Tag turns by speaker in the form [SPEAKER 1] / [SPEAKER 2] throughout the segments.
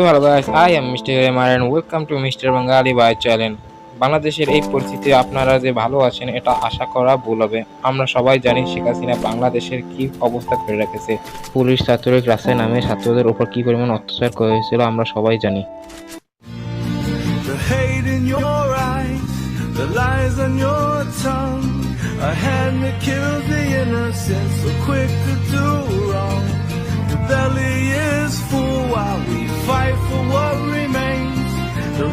[SPEAKER 1] So hello guys I am mister MR and welcome to mister Bangali by channel বাংলাদেশের এই পরিস্থিতি আপনারা যে ভালো আছেন, এটা আশা করা ভুল হবে। আমরা সবাই জানি শেখ হাসিনা বাংলাদেশের কি অবস্থা করে রেখেছে। পুলিশ ছাত্রিক রাস্তায় নামে ছাত্রদের উপর কি পরিমাণ অত্যাচার করা হয়েছিল, আমরা সবাই জানি।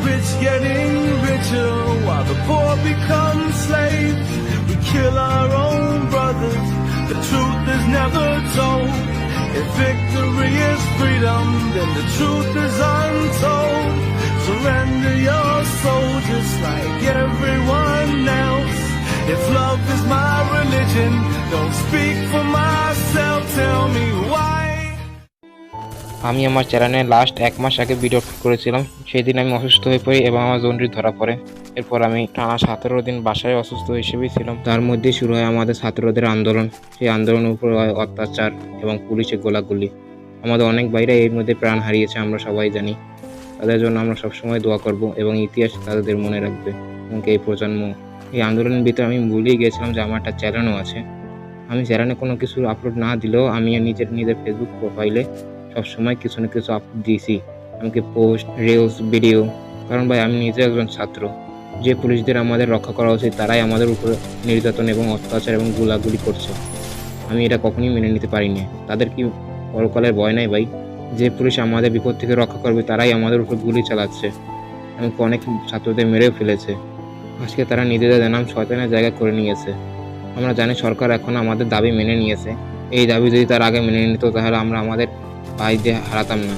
[SPEAKER 2] Rich getting richer while the poor become slaves. We kill our own brothers, the truth is never told. If victory is freedom, then the truth is untold. Surrender your soul just like everyone else. If love is my religion, don't speak for
[SPEAKER 1] আমি আমার চ্যানেলে last এক মাস আগে video upload করেছিলাম সেই দিন আমি অসুস্থ হয়ে পড়ি এবং আমার জন্ডিস ধরা পড়ে। এরপর আমি টানা সতেরো দিন বাসায় অসুস্থ হিসেবেই ছিলাম। তার মধ্যে শুরু হয় আমাদের ছাত্রদের আন্দোলন। সেই আন্দোলনের উপর অত্যাচার এবং পুলিশের গোলাগুলি। আমাদের অনেক বাইরে এর মধ্যে প্রাণ হারিয়েছে, আমরা সবাই জানি। তাদের জন্য আমরা সবসময় দোয়া করব এবং ইতিহাস তাদের মনে রাখবে। এবং এই প্রজন্ম। এই আন্দোলনের ভিতরে আমি ভুলেই গিয়েছিলাম যে আমার একটা চ্যানেলও আছে। আমি চ্যানেলে কোনো কিছু আপলোড না দিলেও আমি নিজের নিজের ফেসবুক প্রোফাইলে সবসময় কিছু না কিছু আপ দিয়েছি। এমনকি পোস্ট রিলস ভিডিও কারণ ভাই, আমি নিজে একজন ছাত্র। যে পুলিশদের আমাদের রক্ষা করা উচিত, তারাই আমাদের উপর নির্যাতন এবং অত্যাচার এবং গুলাগুলি করছে। আমি এটা কখনোই মেনে নিতে পারিনি। তাদের কি পরকালের ভয় নাই ভাই? যে পুলিশ আমাদের বিপদ থেকে রক্ষা করবে, তারাই আমাদের উপর গুলি চালাচ্ছে। এমনকি অনেক ছাত্রদের মেরেও ফেলেছে। আজকে তারা নিজেদের নাম শয়তানের জায়গা করে নিয়েছে। আমরা জানি সরকার এখন আমাদের দাবি মেনে নিয়েছে। এই দাবি যদি তার আগে মেনে নিত, তাহলে আমরা আমাদের ভাইদের হারাতাম না।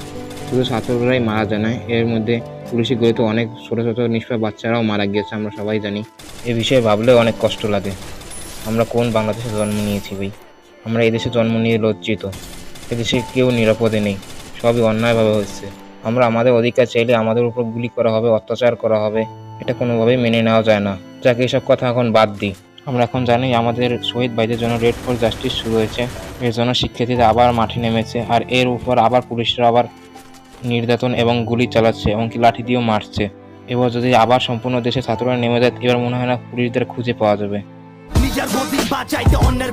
[SPEAKER 1] শুধু ছাত্ররাই মারা যায় না, এর মধ্যে পুলিশি গুলিতে অনেক ছোটো ছোটো, নিষ্পাপ বাচ্চারাও মারা গিয়েছে, আমরা সবাই জানি। এ বিষয়ে ভাবলে অনেক কষ্ট লাগে। আমরা কোন বাংলাদেশে জন্ম নিয়েছি ভাই? আমরা এদেশে জন্ম নিয়ে লজ্জিত। এদেশে কেউ নিরাপদে নেই, সবই অন্যায়ভাবে হচ্ছে। আমরা আমাদের অধিকার চাইলে আমাদের উপর গুলি করা হবে, অত্যাচার করা হবে, এটা কোনোভাবেই মেনে নেওয়া যায় না। যাকে এসব কথা এখন বাদ দিই। আমরা এখন জানি আমাদের শহীদ ভাইদের জন্য রেড ফোর জাস্টিস শুরু হয়েছে। এর জন্য শিক্ষার্থীরা আবার মাঠে নেমেছে আর এর উপর আবার পুলিশরা আবার নির্যাতন এবং গুলি চালাচ্ছে এমনকি লাঠি দিয়েও মারছে। এবার যদি আবার সম্পূর্ণ দেশে ছাত্ররা নেমে যায়, এবার মনে হয় না পুলিশদের খুঁজে পাওয়া যাবে।
[SPEAKER 3] নিজের বাঁচাইতে অন্যের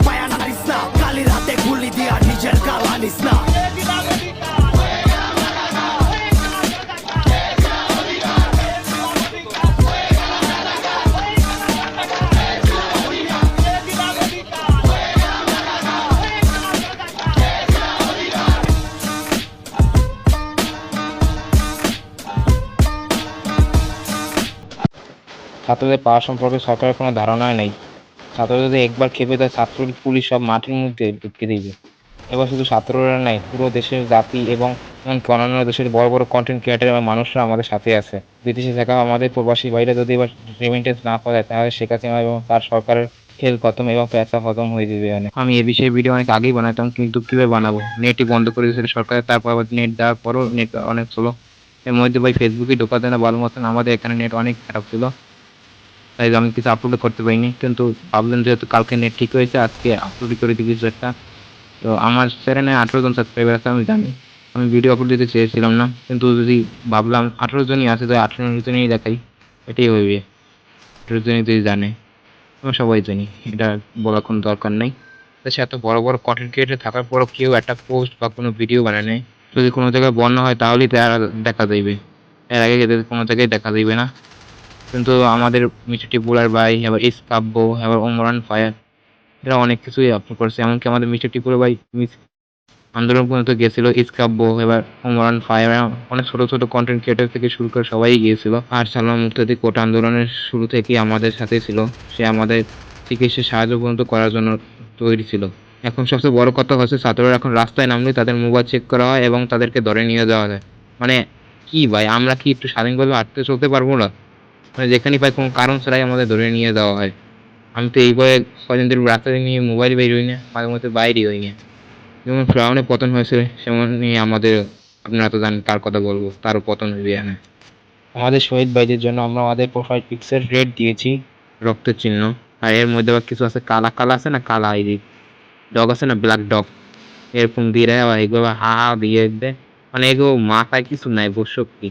[SPEAKER 1] ছাত্রদের পাওয়া সম্পর্কে সরকারের কোনো ধারণাই নেই। ছাত্রদের যদি একবার খেপে দেয় ছাত্র পুলিশ সব মাটির মধ্যে ঢুকিয়ে দিবে। এবার শুধু ছাত্ররা নাই পুরো দেশের জাতি এবং অন্যান্য দেশের বড় বড় কন্টেন্ট ক্রিয়েটার এবং মানুষরা আমাদের সাথে আছে। বিদেশে থাকা আমাদের প্রবাসী বাইরে যদি এবার রেমিটেন্স না পাওয়া যায় তাহলে শেখ হাসিনা এবং তার সরকারের খেল খতম এবং পেঁচা খতম হয়ে যাবে অনেক আমি এ বিষয়ে ভিডিও অনেক আগেই বানাতাম কিন্তু কীভাবে বানাবো? নেটই বন্ধ করে দিয়েছিল সরকার, তারপর আবার নেট দেওয়ার পরও নেট অনেক স্লো এর মধ্যে ভাই ফেসবুকে ঢোকাতে না ভালো মতন আমাদের এখানে নেট অনেক খারাপ ছিল। তাই আমি কিছু আপলোড করতে পারিনি। কিন্তু ভাবলাম যেহেতু কালকে নেট ঠিক হয়েছে, আজকে আপলোড করে দিই কিছু একটা। তো আমার চ্যানেলে আঠেরো জন সাবস্ক্রাইবার আছে, আমি জানি। আমি ভিডিও আপলোড দিতে চেয়েছিলাম না। কিন্তু যদি ভাবলাম আঠেরো জনই আছে তো আঠেরো জনই দেখাই। এটাই হইবে। আঠেরো জনই যদি জানে, আমরা সবাই জানি, এটা বলার কোনো দরকার নেই। সে এত বড় বড় কন্টেন্ট ক্রিয়েটার থাকার পরও কেউ একটা পোস্ট বা কোনো ভিডিও বানায় নেই। যদি কোনো জায়গায় বন্যা হয়, তাহলেই তারা দেখা যাইবে এর আগে কোনো জায়গায় দেখা যাইবে না। কিন্তু আমাদের মিষ্টি বুলার ভাই, আবার এবার ইসকাব্য এবার ওমরান ফায়ার এরা অনেক কিছুই আপলোড করছে। এমনকি আমাদের মিষ্টি টিপুর ভাই, মিস- আন্দোলন পর্যন্ত গিয়েছিল ইসকাব্য এবার ওমরান ফায়ার অনেক ছোট ছোট কন্টেন্ট ক্রিয়েটার থেকে শুরু করে সবাই গিয়েছিল। আর সালমান মুক্তাদি কোটা আন্দোলনের শুরু থেকেই আমাদের সাথে ছিল। সে আমাদের চিকিৎসা সাহায্য পর্যন্ত করার জন্য তৈরি ছিল। এখন সবচেয়ে বড় কথা হচ্ছে, ছাত্ররা এখন রাস্তায় নামলে তাদের মোবাইল চেক করা হয় এবং তাদেরকে ধরে নিয়ে যাওয়া হয় মানে কি ভাই, আমরা কি একটু স্বাধীনভাবে হাঁটতে চলতে পারব না? মানে যেখানেই পাই কোনো কারণ ছাড়াই আমাদের ধরে নিয়ে যাওয়া হয়। আমি তো এই বয়ে ধরে রাস্তায় নিয়ে মোবাইল বের হই না, মাঝে মধ্যে বাইরে হই না। যেমন ফ্রাউনে পতন হয়েছিল সেমন নিয়ে আমাদের, আপনারা তো জানেন তার কথা বলব, তারও পতন হইবে এখানে আমাদের শহীদ ভাইদের জন্য আমরা আমাদের প্রোফাইল পিক্সেল রেড দিয়েছি, রক্তের চিহ্ন। আর এর মধ্যে আবার কিছু আছে, কালা কালা আছে না কালা আইডি ডগ আছে না ব্ল্যাক ডগ এরকম দিয়ে আবার এগুলো হা হা দিয়ে দেয়। মানে এগুলো মাথায় কিছু নাই শক্তি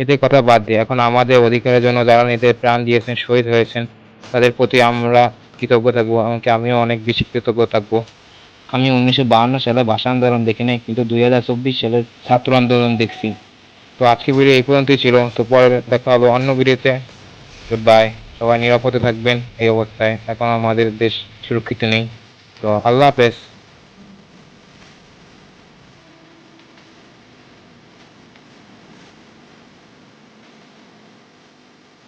[SPEAKER 1] এতে কথা বাদ দিয়ে, এখন আমাদের অধিকারের জন্য যারা নিজেদের প্রাণ দিয়েছেন, শহীদ হয়েছেন, তাদের প্রতি আমরা কৃতজ্ঞ থাকব, এমনকি আমিও অনেক বেশি কৃতজ্ঞ থাকব। আমি উনিশশো বাহান্ন সালে ভাষা আন্দোলন দেখি নাই, কিন্তু দুই হাজার চব্বিশ সালের ছাত্র আন্দোলন দেখছি। তো আজকে ভিডিও এই পর্যন্তই ছিল, তো পরে দেখা হবে অন্য ভিডিওতে। গুড বাই সবাই নিরাপদে থাকবেন, এই অবস্থায়। এখন আমাদের দেশ সুরক্ষিত নেই। তো আল্লাহ হাফেজ।